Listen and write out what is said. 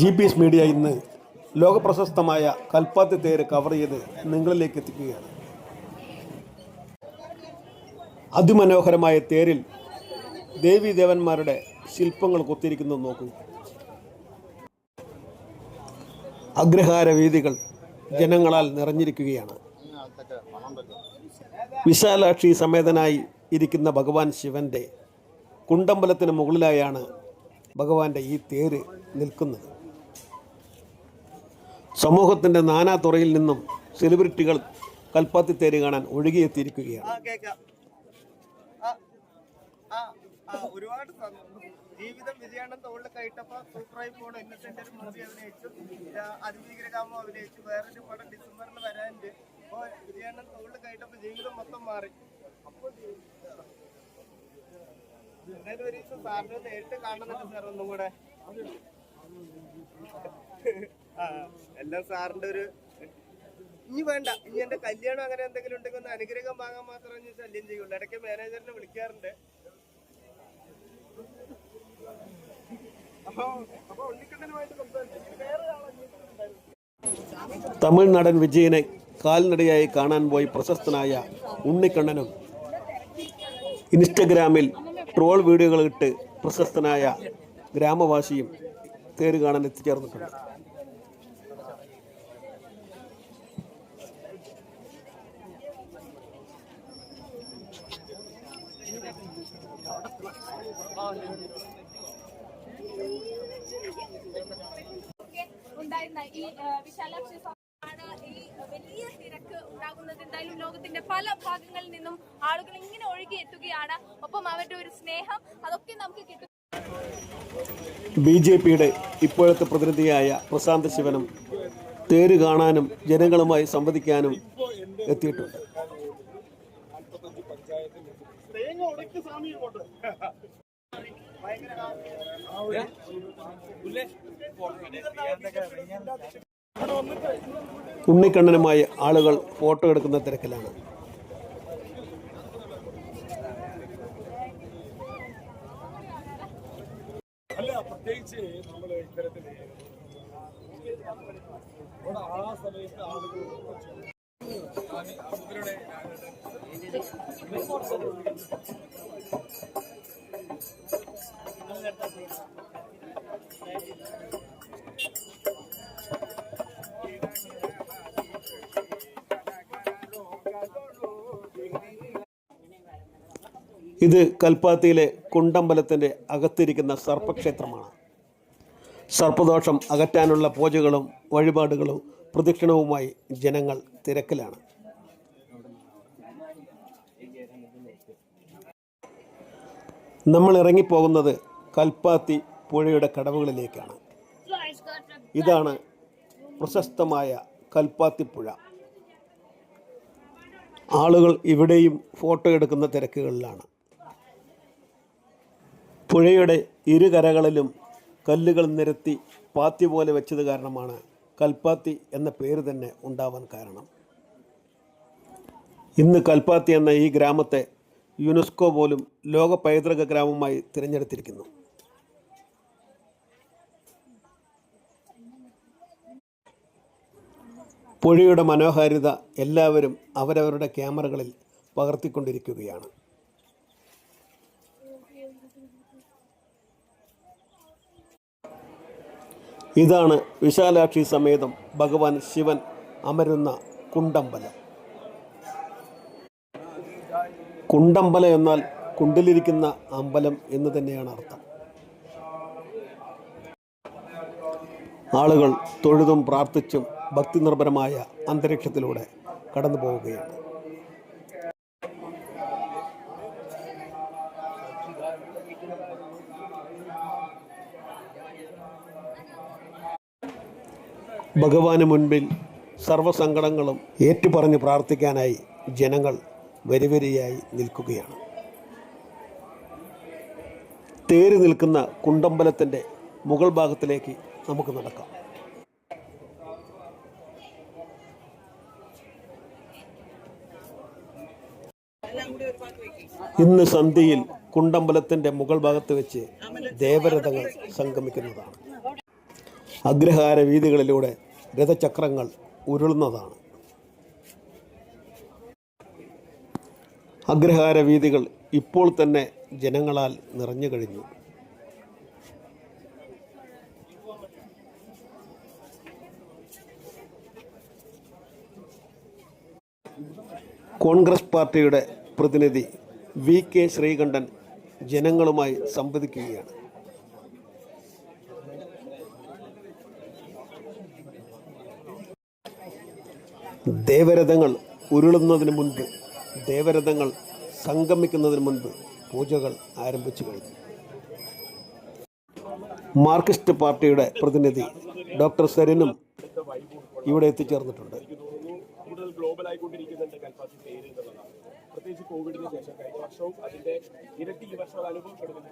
G P S media ഇന്ന് ലോകപ്രശസ്തമായ കൽപ്പാത്തി തേര് cover ചെയ്ത് നിങ്ങളിലേക്ക് എത്തിക്കുകയാണ്. അതിമനോഹരമായ തേരിൽ ദേവീദേവന്മാരുടെ ശില്പങ്ങൾ കൊത്തിയിരിക്കുന്നത് നോക്കൂ. അഗ്രഹാര വീതികൾ ജനങ്ങളാൽ നിറഞ്ഞിരിക്കുകയാണ്. വിശാലാക്ഷി സമേതനായി ഇരിക്കുന്ന ഭഗവാൻ ശിവന്റെ കുണ്ടമ്പലത്തിന് മുകളിലായാണ് ഭഗവാന്റെ ഈ തേര് നിൽക്കുന്നത്. സമൂഹത്തിന്റെ നാനാ തുറയിൽ നിന്നും സെലിബ്രിറ്റികൾ കൽപ്പാത്തി തേര് കാണാൻ ഒഴുകിയെത്തിയിരിക്കുകയാണ്. ഒരുപാട് ജീവിതം വിജയാണ്ടം തോളിൽ കയറ്റപ്പോ സൂപ്പറായി പോണ. ഇന്നസെന്റ് ഒരു മൂവി അഭിനയിച്ചു. അതിഭീകരകാമം അഭിനയിച്ചു. വേറൊരു പടം ഡിസംബറിൽ വരാനുണ്ട്. അപ്പോൾ വിജയാണ്ടം തോളിൽ കയറ്റപ്പോ ജീവിതം മൊത്തം മാറി. അപ്പൊ എന്തായാലും ഒരു ദിവസം സാറിന് നേരിട്ട് കാണുന്നുണ്ട് സാർ ഒന്നും കൂടെ. എല്ലാം സാറിന്റെ ഒരു ഇനി വേണ്ട. ഇനി എന്റെ കല്യാണം അങ്ങനെ എന്തെങ്കിലും ഉണ്ടെങ്കിൽ ഒന്ന് അനുഗ്രഹം വാങ്ങാൻ മാത്രം ശല്യം ചെയ്യുള്ളൂ. ഇടയ്ക്ക് മാനേജറിനെ വിളിക്കാറുണ്ട്. തമിഴ് നടൻ വിജയനെ കാൽനടയായി കാണാൻ പോയി പ്രശസ്തനായ ഉണ്ണിക്കണ്ണനും. ഇൻസ്റ്റഗ്രാമിൽ ട്രോൾ വീഡിയോകൾ ഇട്ട് പ്രശസ്തനായ ഗ്രാമവാസിയും തേര് കാണാൻ എത്തിച്ചേർന്നിട്ടുണ്ട്. ഉണ്ടായിരുന്ന ഈ വിശാലാക്ഷി ഉണ്ടാകുന്നത് എന്തായാലും ലോകത്തിന്റെ പല ഭാഗങ്ങളിൽ നിന്നും ആളുകൾ ഇങ്ങനെ ഒഴുകി എത്തുകയാണ്. ഒപ്പം അവരുടെ ഒരു സ്നേഹം അതൊക്കെ നമുക്ക് കിട്ടും. ബി ജെ പിയുടെ ഇപ്പോഴത്തെ പ്രതിനിധിയായ പ്രശാന്ത് ശിവനും തേര് കാണാനും ജനങ്ങളുമായി സംവദിക്കാനും എത്തിയിട്ടുണ്ട്. ഭയങ്കര ഉണ്ണിക്കണ്ണനുമായി ആളുകൾ ഫോട്ടോ എടുക്കുന്ന തിരക്കിലാണ്. നമ്മൾ ഇത്തരത്തിൽ ആ സമയത്ത് ആളുകൾ ഇത് കൽപ്പാത്തിയിലെ കുണ്ടമ്പലത്തിന്റെ അകത്തിരിക്കുന്ന സർപ്പക്ഷേത്രമാണ്. സർപ്പദോഷം അകറ്റാനുള്ള പൂജകളും വഴിപാടുകളും പ്രദക്ഷിണവുമായി ജനങ്ങൾ തിരക്കിലാണ്. നമ്മൾ ഇറങ്ങിപ്പോകുന്നത് കൽപ്പാത്തി പുഴയുടെ കടവുകളിലേക്കാണ്. ഇതാണ് പ്രശസ്തമായ കൽപ്പാത്തി പുഴ. ആളുകൾ ഇവിടെയും ഫോട്ടോ എടുക്കുന്ന തിരക്കുകളിലാണ്. പുഴയുടെ ഇരുകരകളിലും കല്ലുകൾ നിരത്തി പാത്തി പോലെ വെച്ചത് കാരണമാണ് കൽപ്പാത്തി എന്ന പേര് തന്നെ ഉണ്ടാവാൻ കാരണം. ഇന്ന് കൽപ്പാത്തി എന്ന ഈ ഗ്രാമത്തെ യുനെസ്കോ പോലും ലോക പൈതൃക ഗ്രാമമായി തിരഞ്ഞെടുത്തിരിക്കുന്നു. പുഴയുടെ മനോഹാരിത എല്ലാവരും അവരവരുടെ ക്യാമറകളിൽ പകർത്തിക്കൊണ്ടിരിക്കുകയാണ്. ഇതാണ് വിശാലാക്ഷി സമേതം ഭഗവാൻ ശിവൻ അമരുന്ന കുണ്ടമ്പലം. കുണ്ടമ്പലം എന്നാൽ കുണ്ടിലിരിക്കുന്ന അമ്പലം എന്ന് തന്നെയാണ് അർത്ഥം. ആളുകൾ തൊഴുതും പ്രാർത്ഥിച്ചും ഭക്തി നിർഭരമായ അന്തരീക്ഷത്തിലൂടെ കടന്നു പോവുകയാണ് ഭഗവാന് മുൻപിൽ സർവസങ്കടങ്ങളും ഏറ്റുപറഞ്ഞ് പ്രാർത്ഥിക്കാനായി ജനങ്ങൾ വരിവരിയായി നിൽക്കുകയാണ്. തേര് നിൽക്കുന്ന കുണ്ടമ്പലത്തിന്റെ മുകൾ ഭാഗത്തിലേക്ക് നമുക്ക് നടക്കാം. ഇന്ന് സന്ധ്യയിൽ കുണ്ടമ്പലത്തിന്റെ മുകൾ ഭാഗത്ത് വെച്ച് ദേവരഥങ്ങൾ സംഗമിക്കുന്നതാണ്. അഗ്രഹാര വീതികളിലൂടെ രഥചക്രങ്ങൾ ഉരുളുന്നതാണ്. അഗ്രഹാര വീതികൾ ഇപ്പോൾ തന്നെ ജനങ്ങളാൽ നിറഞ്ഞു കഴിഞ്ഞു. കോൺഗ്രസ് പാർട്ടിയുടെ പ്രതിനിധി വി കെ ശ്രീകണ്ഠൻ ജനങ്ങളുമായി സംവദിക്കുകയാണ്. ദേവരഥങ്ങൾ ഉരുളുന്നതിന് മുൻപ് ദേവരഥങ്ങൾ സംഗമിക്കുന്നതിന് മുൻപ് പൂജകൾ ആരംഭിച്ചു കഴിഞ്ഞു. മാർക്സിസ്റ്റ് പാർട്ടിയുടെ പ്രതിനിധി ഡോക്ടർ സരിനും ഇവിടെ എത്തിച്ചേർന്നിട്ടുണ്ട്. ആയിക്കൊണ്ടിരിക്കുന്നുണ്ട് കൽപ്പാത്തി പേര് എന്നുള്ളതാണ് പ്രത്യേകിച്ച് കോവിഡിന് ശേഷം കഴിഞ്ഞ വർഷവും അതിന്റെ ഇരട്ടി ഈ വർഷം അനുഭവപ്പെടുന്നുണ്ട്